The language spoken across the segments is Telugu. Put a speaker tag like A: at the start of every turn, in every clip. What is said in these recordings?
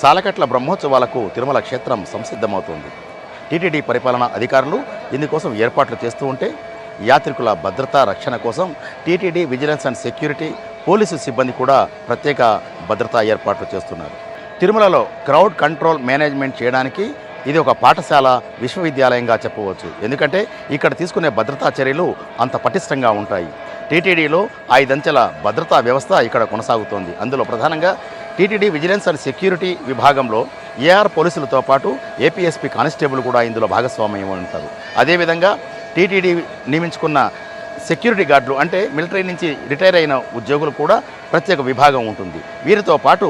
A: సాలకట్ల బ్రహ్మోత్సవాలకు తిరుమల క్షేత్రం సంసిద్ధమవుతోంది. టీటీడీ పరిపాలనా అధికారులు ఇందుకోసం ఏర్పాట్లు చేస్తూ ఉంటే యాత్రికుల భద్రతా రక్షణ కోసం TTD vigilance and security police సిబ్బంది కూడా ప్రత్యేక భద్రతా ఏర్పాట్లు చేస్తున్నారు. తిరుమలలో క్రౌడ్ కంట్రోల్ మేనేజ్మెంట్ చేయడానికి ఇది ఒక పాఠశాల విశ్వవిద్యాలయంగా చెప్పవచ్చు. ఎందుకంటే ఇక్కడ తీసుకునే భద్రతా చర్యలు అంత పటిష్టంగా ఉంటాయి. టీటీడీలో ఐదంచెల భద్రతా వ్యవస్థ ఇక్కడ కొనసాగుతోంది. అందులో ప్రధానంగా టీటీడీ విజిలెన్స్ అండ్ సెక్యూరిటీ విభాగంలో ఏఆర్ పోలీసులతో పాటు ఏపీఎస్పీ కానిస్టేబుల్ కూడా ఇందులో భాగస్వామ్యం ఉంటారు. అదేవిధంగా టీటీడీ నియమించుకున్న సెక్యూరిటీ గార్డులు అంటే మిలిటరీ నుంచి రిటైర్ అయిన ఉద్యోగులు కూడా ప్రత్యేక విభాగం ఉంటుంది. వీరితో పాటు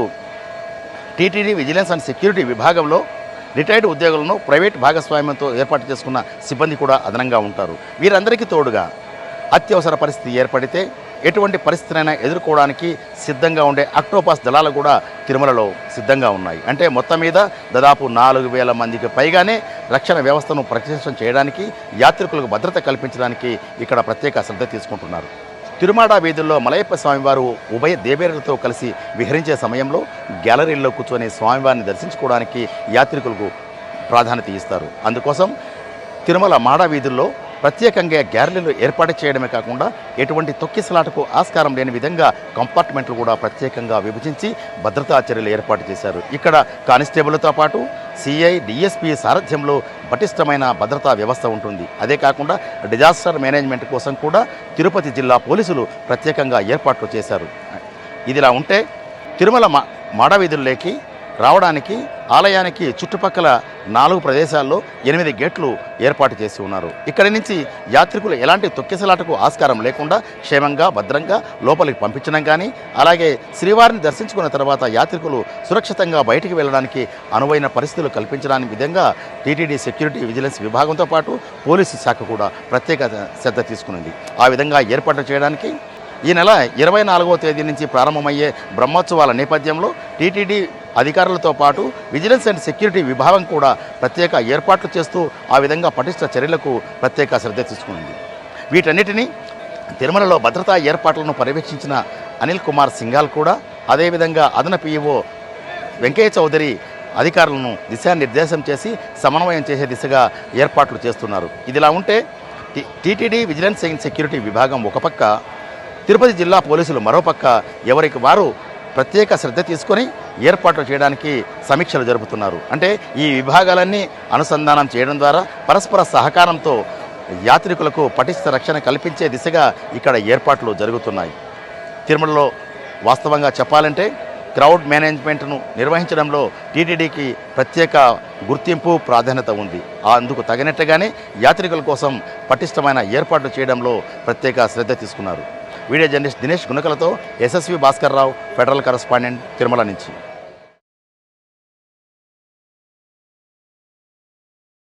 A: టీటీడీ విజిలెన్స్ అండ్ సెక్యూరిటీ విభాగంలో రిటైర్డ్ ఉద్యోగులను ప్రైవేట్ భాగస్వామ్యంతో ఏర్పాటు చేసుకున్న సిబ్బంది కూడా అదనంగా ఉంటారు. వీరందరికీ తోడుగా అత్యవసర పరిస్థితి ఏర్పడితే ఎటువంటి పరిస్థితినైనా ఎదుర్కోవడానికి సిద్ధంగా ఉండే అక్టోపాస్ దళాలు కూడా తిరుమలలో సిద్ధంగా ఉన్నాయి. అంటే మొత్తం మీద దాదాపు నాలుగు వేల మందికి పైగానే రక్షణ వ్యవస్థను ప్రతిష్టం చేయడానికి యాత్రికులకు భద్రత కల్పించడానికి ఇక్కడ ప్రత్యేక శ్రద్ధ తీసుకుంటున్నారు. తిరుమాడ వీధుల్లో మలయప్ప స్వామివారు ఉభయ దేవేరులతో కలిసి విహరించే సమయంలో గ్యాలరీల్లో కూర్చొని స్వామివారిని దర్శించుకోవడానికి యాత్రికులకు ప్రాధాన్యత ఇస్తారు. అందుకోసం తిరుమల మాడ వీధుల్లో ప్రత్యేకంగా గ్యాలరీలు ఏర్పాటు చేయడమే కాకుండా ఎటువంటి తొక్కిసలాటకు ఆస్కారం లేని విధంగా కంపార్ట్మెంట్లు కూడా ప్రత్యేకంగా విభజించి భద్రతా చర్యలు ఏర్పాటు చేశారు. ఇక్కడ కానిస్టేబుల్తో పాటు సిఐ డిఎస్పీ సారథ్యంలో పటిష్టమైన భద్రతా వ్యవస్థ ఉంటుంది. అదే కాకుండా డిజాస్టర్ మేనేజ్మెంట్ కోసం కూడా తిరుపతి జిల్లా పోలీసులు ప్రత్యేకంగా ఏర్పాట్లు చేశారు. ఇదిలా ఉంటే తిరుమల మా మాడవీధుల్లోకి రావడానికి ఆలయానికి చుట్టుపక్కల నాలుగు ప్రదేశాల్లో ఎనిమిది గేట్లు ఏర్పాటు చేసి ఉన్నారు. ఇక్కడి నుంచి యాత్రికులు ఎలాంటి తొక్కిసలాటకు ఆస్కారం లేకుండా క్షేమంగా భద్రంగా లోపలికి పంపించడం కానీ అలాగే శ్రీవారిని దర్శించుకున్న తర్వాత యాత్రికులు సురక్షితంగా బయటికి వెళ్ళడానికి అనువైన పరిస్థితులు కల్పించడానికి విధంగా టీటీడీ సెక్యూరిటీ విజిలెన్స్ విభాగంతో పాటు పోలీసు శాఖ కూడా ప్రత్యేక శ్రద్ధ తీసుకునింది. ఆ విధంగా ఏర్పాటు చేయడానికి ఈ నెల ఇరవై నాలుగవ తేదీ నుంచి ప్రారంభమయ్యే బ్రహ్మోత్సవాల నేపథ్యంలో టీటీడీ అధికారులతో పాటు విజిలెన్స్ అండ్ సెక్యూరిటీ విభాగం కూడా ప్రత్యేక ఏర్పాట్లు చేస్తూ ఆ విధంగా పటిష్ట చర్యలకు ప్రత్యేక శ్రద్ధ తీసుకుంది. వీటన్నిటినీ తిరుమలలో భద్రతా ఏర్పాట్లను పర్యవేక్షించిన అనిల్ కుమార్ సింఘాల్ కూడా అదేవిధంగా అదనపు ఈవో వెంకయ్య చౌదరి అధికారులను దిశానిర్దేశం చేసి సమన్వయం చేసే దిశగా ఏర్పాట్లు చేస్తున్నారు. ఇదిలా ఉంటే టీటీడీ విజిలెన్స్ అండ్ సెక్యూరిటీ విభాగం ఒక పక్క తిరుపతి జిల్లా పోలీసులు మరోపక్క ఎవరికి వారు ప్రత్యేక శ్రద్ధ తీసుకొని ఏర్పాట్లు చేయడానికి సమీక్షలు జరుపుతున్నారు. అంటే ఈ విభాగాలన్నీ అనుసంధానం చేయడం ద్వారా పరస్పర సహకారంతో యాత్రికులకు పటిష్ట రక్షణ కల్పించే దిశగా ఇక్కడ ఏర్పాట్లు జరుగుతున్నాయి. తిరుమలలో వాస్తవంగా చెప్పాలంటే క్రౌడ్ మేనేజ్మెంట్ను నిర్వహించడంలో టీటీడీకి ప్రత్యేక గుర్తింపు ప్రాధాన్యత ఉంది. అందుకు తగినట్టుగానే యాత్రికుల కోసం పటిష్టమైన ఏర్పాట్లు చేయడంలో ప్రత్యేక శ్రద్ధ తీసుకున్నారు. Video journalist Dinesh గుణకలతో SSV Bhaskar Rao Federal correspondent Tirumala నుంచి.